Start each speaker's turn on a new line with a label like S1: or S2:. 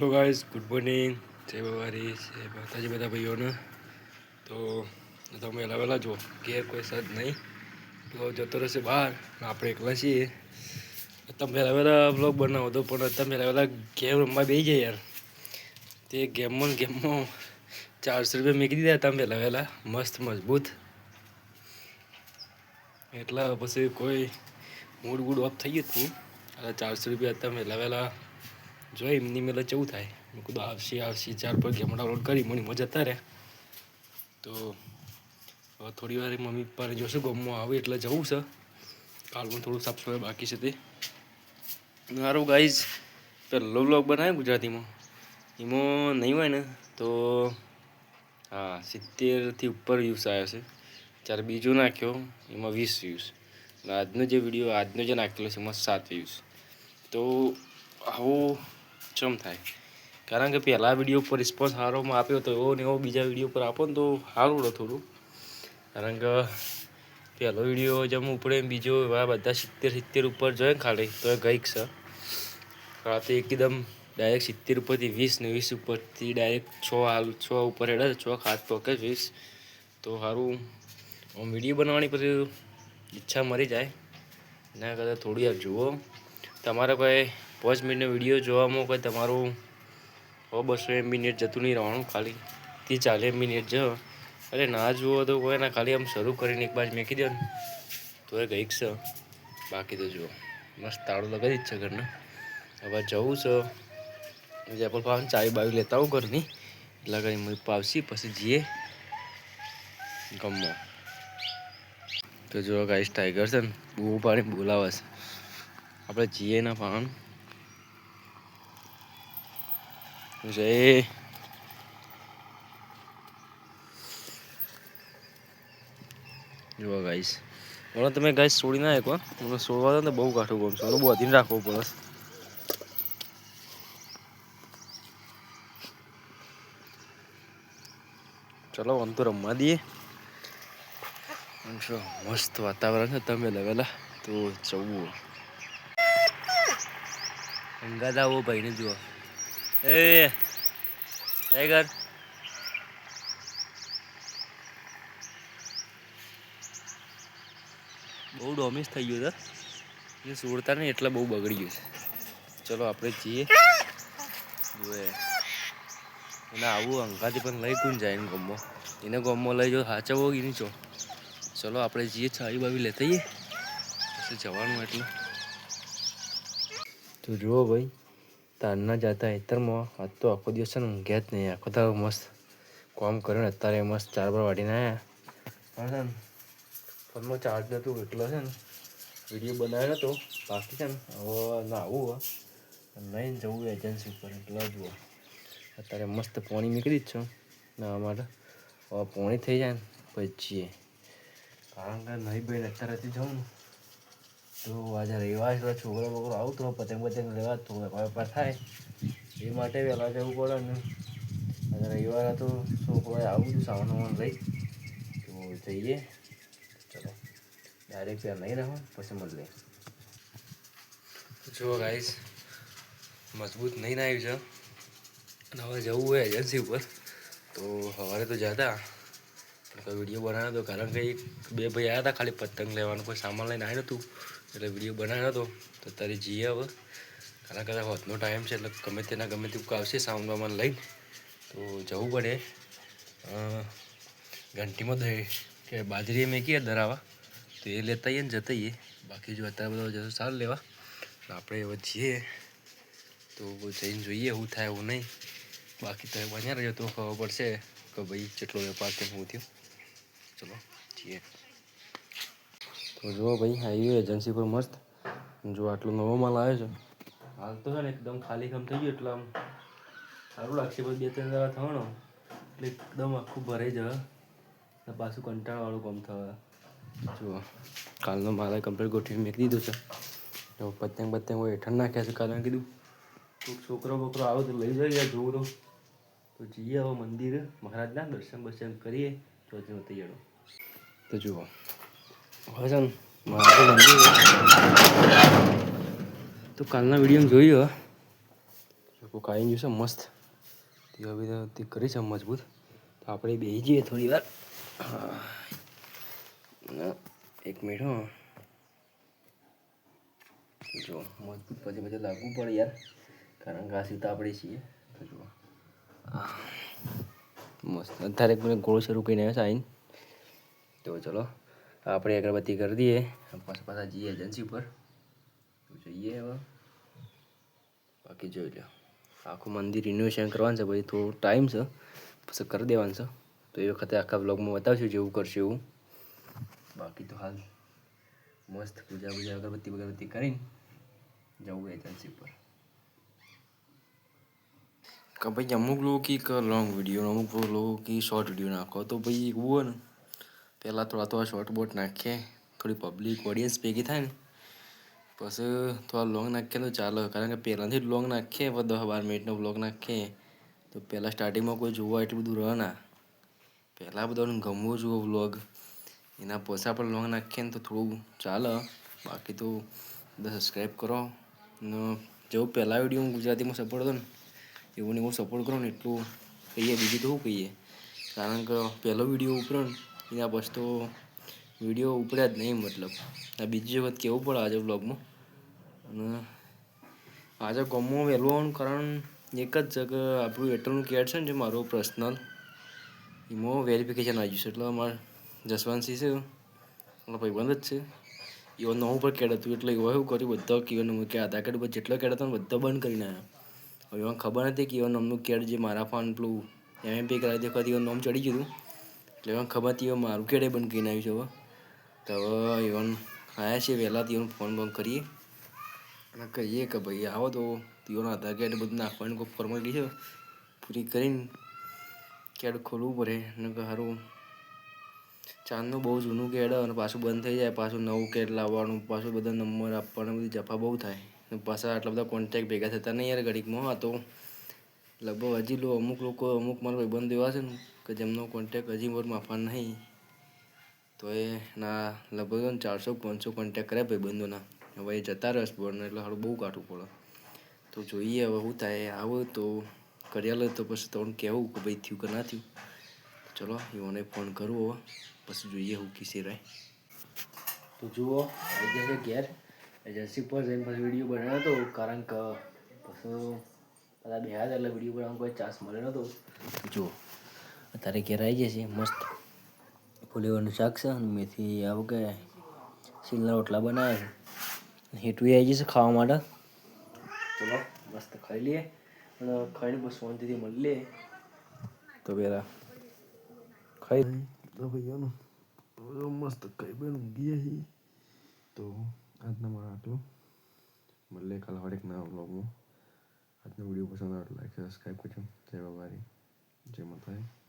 S1: Hello guys good morning. જય બાવારી જય માતાજી બધા ભાઈઓને. તો તમે વહેલા જો ઘેર કોઈ સદ નહીં. તો જતો રહેશે બહાર આપણે એકલા છીએ. તમે વહેલા વહેલા બ્લોગ બનાવો તો પણ તમે વહેલા વહેલા ગેમ રમવા બેસી જાય યાર. તે ગેમમાં ગેમમાં ચારસો રૂપિયા મૂકી દીધા તમે વહેલા વહેલા મસ્ત મજબૂત. એટલા પછી કોઈ મૂડ ગુડ ઓફ થઈ ગયું હતું. ચારસો રૂપિયા તમે વહેલા વહેલા જોઈ એમની મેલે જવું થાય? મેં કીધું, આવશે આવશે, ચાર પર ગેમ ડાઉનલોડ કરી, મને મજા તારે. તો હવે થોડી વાર મમ્મી પપ્પાને જોશું ગમમાં આવે એટલે જવું છે. કાલમાં થોડું સાફ સફાઈ બાકી છે તે. મારું ગાઈઝ પહેલો બ્લોગ બનાવ્યો ગુજરાતીમાં. એમાં નહીં હોય ને, તો હા સિત્તેરથી ઉપર વ્યૂઝ આવ્યો છે. જ્યારે બીજો નાખ્યો, એમાં વીસ વ્યૂઝ આજનો જે વીડિયો આજનો જે નાખેલો છે, એમાં સાત વ્યૂઝ તો આવું ચમ થાય. કારણ કે પહેલા વીડિયો ઉપર રિસ્પોન્સ સારોમાં આપ્યો તો એવો ને એવો બીજા વીડિયો પર આપો ને તો સારું રહો થોડું. કારણ કે પહેલો વીડિયો જેમ ઉપડે બીજો એવા બધા સિત્તેર સિત્તેર ઉપર જોઈએ ને ખાલી, તો એ ગઈક છે. રાતે એકદમ ડાયરેક્ટ સિત્તેર ઉપરથી વીસ ને વીસ ઉપરથી ડાયરેક્ટ છ હાલ, છ ઉપર હેડા છ ખાત પોકે વીસ. તો સારું આમ વીડિયો બનાવવાની પછી ઈચ્છા મરી જાય. એના કરતાં થોડી વાર જુઓ. તમારે કોઈ પાંચ મિનિટનો વીડિયો જોવામાં કોઈ તમારું સો બસો એમબી નેટ જતું નહીં રહેવાનું, ખાલી તે ચાલે એમબી નેટ જો. અરે ના જુઓ તો કોઈ ના, ખાલી આમ શરૂ કરીને એક બાજ મેકી દો ને, તો એ ગઈક છે. બાકી તો જુઓ. મસ્ત તાળું લગાવી જ છે ઘરને. હવે જવું છે. જયપુર પાવ ચાવી બાવી લેતા આવું ઘરની. એટલે કરી મમ્મી પાવશી પછી જઈએ. ગમો. તો જો ગાઈસ ટાઈગર છે ને, બહુ પાણી બોલાવે છે. આપણે જઈએ ના પાણ જય જુઓ ગાઈસ મને તમે ગાઈસ છોડી ના એકવાર મને છોડવા દો ને બહુ કાઠું ગમશે મને બહુ અધીન રાખવું પડે. ચલો આમ તો રમવા દઈએ. મસ્ત વાતાવરણ છે તમે લવેલા તો જવું અંગાદા આવો ભાઈને જુઓ. એ ટાઈગર બહુ ડોમિસ થઈ ગયું છે. એ સુરતા નહીં, એટલે બહુ બગડી ગયું છે. ચલો, આપણે જઈએ. જોઈએ એને આવું અંગાથી પણ લઈ કોણ જાય એને ગમમાં એને ગમમાં લઈ જાઓ સાચવો એની છો ચલો, આપણે જઈએ છાવી બાવી લેતા જઈએ જવાનું એટલે. તો જુઓ ભાઈ. તારના જતા હેતરમાં આજ તો આખો દિવસ છે ને ઊંઘ્યા નહીં. આખો તારો મસ્ત કામ કર્યો ને અત્યારે મસ્ત ચાર બાર વાટીને આવ્યા છે ને. ફોનમાં ચાર્જ નહોતું એટલો છે ને. વીડિયો બનાવ્યો નહોતો બાકી છે ને. હવે ના આવું નહીં જવું એજન્સી ઉપર એટલે જુઓ અત્યારે મસ્ત પોણી નીકળી જ છો ના અમારે હવે પોણી થઈ જાય ને પછી. કારણ કે નહીં ભાઈ અત્યારેથી જવું ને. તો આજે રવિવાર છે, છોકરો બોકરો આવતો પતંગ પતંગ લેવા તો વેપાર થાય, એ માટે વહેલા જવું પડે ને. આજે રવિવાર હતો, છોકરોએ આવું બધું સામાન વામાન લઈ. તો જઈએ. ચલો ડાયરેક્ટ ત્યાં નહીં રહો પછી મળીએ. જો ગાઈસ મજબૂત નહીં આવ્યું છે હવે જવું હોય એજન્સી ઉપર. તો સવારે તો જતા. કોઈ વીડિયો બનાવ્યો હતો કારણ કે બે ભાઈ આવ્યા હતા ખાલી પતંગ લેવાનું કોઈ સામાન લઈને આવ્યો હતું એટલે વીડિયો બનાવ્યો હતો તો તારે જઈએ હવે. કારણ કે હોતનો ટાઈમ છે, એટલે ગમે તેના ગમે તે આવશે વામાન લઈને. તો જવું પડે. ઘંટીમાં દહીં, કે બાજરી મેકીએ દરાવા. તો એ લેતા આવીએ ને જતા આવીએ. બાકી જો અત્યારે બધા જતો સારું લેવા. આપણે હવે જઈએ. તો જઈને જોઈએ એવું થાય એવું નહીં. બાકી તો બન્યા રહ્યો તો ખબર પડશે કે ભાઈ કેટલો વેપાર કેમ હું થયો. ચલો જઈએ. તો જુઓ ભાઈ હાઈવે એજન્સી પર મસ્ત. જો આટલો નવો માલ આવ્યો છે. હાલ તો છે ને એકદમ ખાલી કામ થઈ ગયું એટલે આમ સારું લાગશે પછી બે ત્રણ દાડા થવાનો. એટલે એકદમ આખું ભરાઈ જવા ને પાછું કંટાળવાળું કામ થવા જુઓ કાલનો મારે કમ્પ્લીટ ગોઠવી મેં દીધું છે. તો પતંગ પતંગ હોય હેઠળ નાખ્યા છે કારણ કીધું. કોઈક છોકરો બોકરો આવે તો લઈ જઈએ જોવું તો. તો જઈએ હવે મંદિર. મહારાજના દર્શન બર્શન કરીએ. તો હજી તૈયારો તો જુઓ હવે છે ને મહારાજ તો કાલના વીડિયો જોયું લોકો ખાઈ ગયું છે મસ્ત તે હવે તે કરી છે મજબૂત તો આપણે બેસી જઈએ થોડી વાર એક મિનિટ હો જો મજબૂત પછી પછી લાગવું પડે યાર કારણ કે આ સીતા આપણે છીએ તો જુઓ મસ્ત અત્યારે મને ગોળ શરૂ કરીને આવ્યો છે આઈને તો ચલો આપણે અગરબત્તી કરી દઈએ પાછા પાછા જઈએ એજન્સી પર તો જઈએ હવે બાકી જોઈ લો આખું મંદિર રિનોવેશન કરવાનું છે પછી થોડો ટાઈમ છે પછી કરી દેવાનું છે તો એ વખતે આખા બ્લોગમાં બતાવશું જેવું કરશું એવું બાકી તો હાલ મસ્ત પૂજા પૂજા અગરબત્તી અગરબત્તી કરીને જવું એજન્સી પર કે ભાઈ અમુક લોકો કી કે લોંગ વીડિયો અમુક લોકો કી શોર્ટ વીડિયો નાખો તો ભાઈ એવું હોય ને પહેલાં થોડા થોડા શોર્ટ બોટ નાખીએ, થોડી પબ્લિક ઓડિયન્સ ભેગી થાય ને, પછી થોડા લોંગ નાખીએ તો ચાલે. કારણ કે પહેલાંથી જ લોંગ નાખીએ પછી બાર મિનિટનો બ્લોગ નાખીએ. તો પહેલાં સ્ટાર્ટિંગમાં કોઈ જોવા એટલું બધું રહે ના. પહેલાં બધાને ગમવું જુઓ વ્લોગ એના પછી આપણે લોંગ નાખીએ ને તો થોડું ચાલે. બાકી તો બધા સબસ્ક્રાઈબ કરો. ને જેવું પહેલાં વીડિયો હું ગુજરાતીમાં સપોર્ટ હતો ને, એવું ને એવું સપોર્ટ કરો ને, એટલું કહીએ. બીજું તો શું કહીએ? કારણ કે પહેલો વીડિયો ઉપર્યો ને એના પછી તો વીડિયો ઉપડ્યા જ નહીં મતલબ. આ બીજી વખત કહેવું પડે આજે બ્લોગમાં અને આજે ગમો વહેલું આવવાનું કારણ એક જ જગ આપણું એરટેલનું કેડ છે ને જે મારો પર્સનલ એમાં વેરિફિકેશન આવી છે. એટલે અમારે જસવંતસિંહ છે મારા ભાઈબંધ જ છે. એવો નવું પર કેડ હતું, એટલે એવો એવું કર્યું બધા કીઓ નંબર કે આધાર કાર્ડ ઉપર જેટલો કેડ હતો બધા બંધ કરીને આવ્યા હવે એમાં ખબર નથી કે એવો નામનું કેડ જે મારા ફોન પેલું એમ પે કરાવી દેખાતી એવા નામ ચડી ગયું હતું. એટલે એમાં ખબર હતી મારું કેડે બંધ કરીને આવ્યું છે હવે. તો હવે એવન આવ્યા છે વહેલાથી એનો ફોન બંધ કરીએ. અને કહીએ કે ભાઈ આવો તો તીઓના આધાર કાર્ડ બધું નાખવાની કોઈ ફોર્માલિટી છે? પૂરી કરીને કેડ ખોલવું પડે. અને સારું ચાંદનું બહુ જૂનું કેડ અને પાછું બંધ થઈ જાય, પાછું નવું કેડ લાવવાનું, પાછું બધા નંબર આપવાના, બધી જફા બહુ થાય. પાછા આટલા બધા કોન્ટેક્ટ ભેગા થતા નહીં યાર ઘડીકમાં તો લગભગ હજી લો, અમુક લોકો, અમુક મારા ભાઈબંધ એવા છે ને, કે જેમનો કોન્ટેક હજી મારું માફા નહીં. તો એ ના, લગભગ ચારસો, પાંચસો કોન્ટેક્ટ કર્યા ભાઈબંધોના હવે એ જતા રસ બોર્ડને એટલે સારું બહુ કાઢવું પડે. તો જોઈએ હવે શું થાય આવો તો કર્યા તો પછી તમને કહેવું કે ભાઈ થયું કે ના થયું. ચલો એઓને ફોન કરું હવે, પછી જોઈએ હું કિસી રહે તો જુઓ, આવી જશે ઘેર. એજન્સી પર જઈને પછી વીડિયો બનાવ્યો હતો કારણ કે પછી બધા બે હાજર એટલે વીડિયો બનાવવાનો કોઈ ચાન્સ મળ્યો નહોતો જુઓ અત્યારે ઘેર આવી જશે મસ્ત. ફુલેવાનું શાક છે અને મેથી આવું કે સિલના રોટલા બનાવ્યા છે. હેટવી આવી જશે ખાવા માટે. ચલો મસ્ત ખાઈ લઈએ. અને ખાઈને બસ શાંતિથી મળી લઈએ. તો પેલા ખાઈ તો ભાઈઓનું મસ્ત ખાઈ બેન ઊંઘીએ છીએ તો આજના મારા આટલું. મળીએ કાલે હર એક નવા બ્લોગમાં આજનો વીડિયો પસંદ આવે તો લાઈક સબસ્ક્રાઈબ કરજો જય બાબારી જય માતાજી